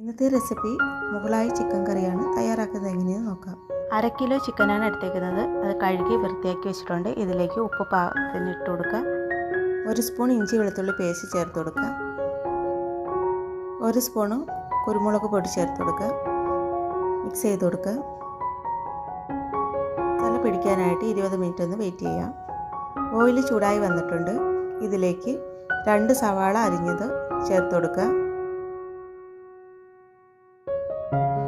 ഇന്നത്തെ recipe മുകളായി chicken കറിയാണ്. തയ്യാറാക്കുന്നത് എങ്ങനെയെന്ന് നോക്കാം. അര കിലോ ചിക്കനാണ് എടുത്തേക്കുന്നത്. അത് കഴുകി വൃത്തിയാക്കി വെച്ചിട്ടുണ്ട്. ഇതിലേക്ക് ഉപ്പ് പാകത്തിന് ഇട്ട് കൊടുക്കുക ഒരു സ്പൂൺ ഇഞ്ചി വെളുത്തുള്ളി പേസ്റ്റ് ചേർത്ത് കൊടുക്കുക ഒരു സ്പൂണ് കുരുമുളക് പൊടി ചേർത്ത് കൊടുക്കുക മിക്സ് ചെയ്ത് കൊടുക്കുക തല പിടിക്കാനായിട്ട് ഇരുപത് മിനിറ്റ് ഒന്ന് വെയിറ്റ് ചെയ്യാം. ഓയിൽ ചൂടായി വന്നിട്ടുണ്ട്. ഇതിലേക്ക് രണ്ട് സവാള അരിഞ്ഞത് ചേർത്ത് കൊടുക്കുക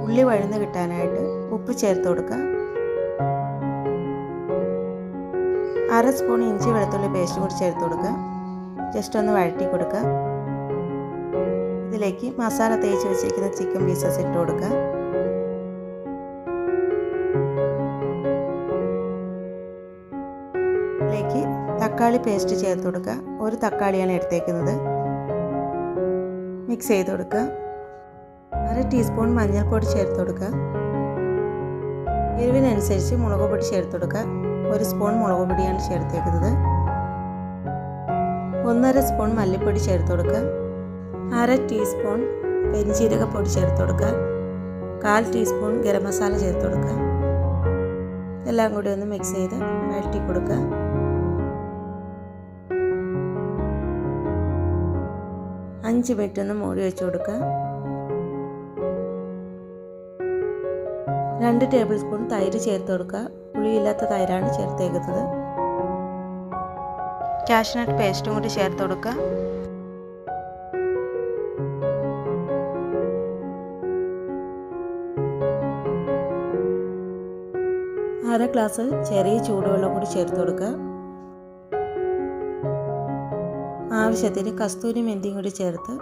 ഉള്ളി വഴന്ന് കിട്ടാനായിട്ട് ഉപ്പ് ചേർത്ത് കൊടുക്കുക അര സ്പൂൺ ഇഞ്ചി വെളുത്തുള്ളി പേസ്റ്റ് കൂടി ചേർത്ത് കൊടുക്കുക ജസ്റ്റ് ഒന്ന് വഴറ്റി കൊടുക്കുക ഇതിലേക്ക് മസാല തേച്ച് വെച്ചിരിക്കുന്ന ചിക്കൻ പീസസ് ഇട്ട് കൊടുക്കുക ഇതിലേക്ക് തക്കാളി പേസ്റ്റ് ചേർത്ത് കൊടുക്കുക ഒരു തക്കാളിയാണ് എടുത്തേക്കുന്നത്. മിക്സ് ചെയ്ത് കൊടുക്കുക അര ടീസ്പൂൺ മഞ്ഞൾപ്പൊടി ചേർത്ത് കൊടുക്കുക. എരിവിനനുസരിച്ച് മുളക് പൊടി ചേർത്ത് കൊടുക്കുക. ഒരു സ്പൂൺ മുളക് പൊടിയാണ് ചേർത്തേക്കുന്നത്. ഒന്നര സ്പൂൺ മല്ലിപ്പൊടി ചേർത്ത് കൊടുക്കുക. അര ടീസ്പൂൺ പെരിഞ്ചീരകപ്പൊടി ചേർത്ത് കൊടുക്കുക. കാൽ ടീസ്പൂൺ ഗരം മസാല ചേർത്ത് കൊടുക്കുക. എല്ലാം കൂടി ഒന്ന് മിക്സ് ചെയ്ത് വഴറ്റി കൊടുക്കുക. അഞ്ച് മിനിറ്റ് ഒന്ന് മൂടി വെച്ച് കൊടുക്കുക. രണ്ട് ടേബിൾ സ്പൂൺ തൈര് ചേർത്ത് കൊടുക്കുക. പുളിയില്ലാത്ത തൈരാണ് ചേർത്തേക്കുന്നത്. കാഷ്നട്ട് പേസ്റ്റും കൂടി ചേർത്ത് കൊടുക്കുക. അര ഗ്ലാസ് ചെറിയ ചൂടുവെള്ളം കൂടി ചേർത്ത് കൊടുക്കുക. ആവശ്യത്തിന് കസ്തൂരി മെന്തിയും കൂടി ചേർത്ത്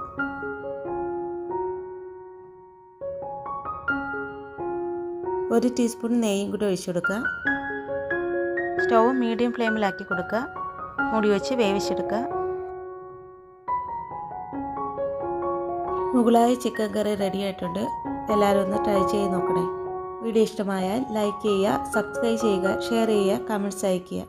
ഒരു ടീസ്പൂൺ നെയ്യും കൂടി ഒഴിച്ചു കൊടുക്കുക. സ്റ്റൗ മീഡിയം ഫ്ലെയിമിലാക്കി കൊടുക്കുക. മുടി വെച്ച് വേവിച്ചെടുക്കുക. മുകളായ ചിക്കൻ കറി റെഡി ആയിട്ടുണ്ട്. എല്ലാവരും ഒന്ന് ട്രൈ ചെയ്ത് നോക്കണേ. വീഡിയോ ഇഷ്ടമായാൽ ലൈക്ക് ചെയ്യുക സബ്സ്ക്രൈബ് ചെയ്യുക ഷെയർ ചെയ്യുക കമന്റ്സ് അയയ്ക്കുക.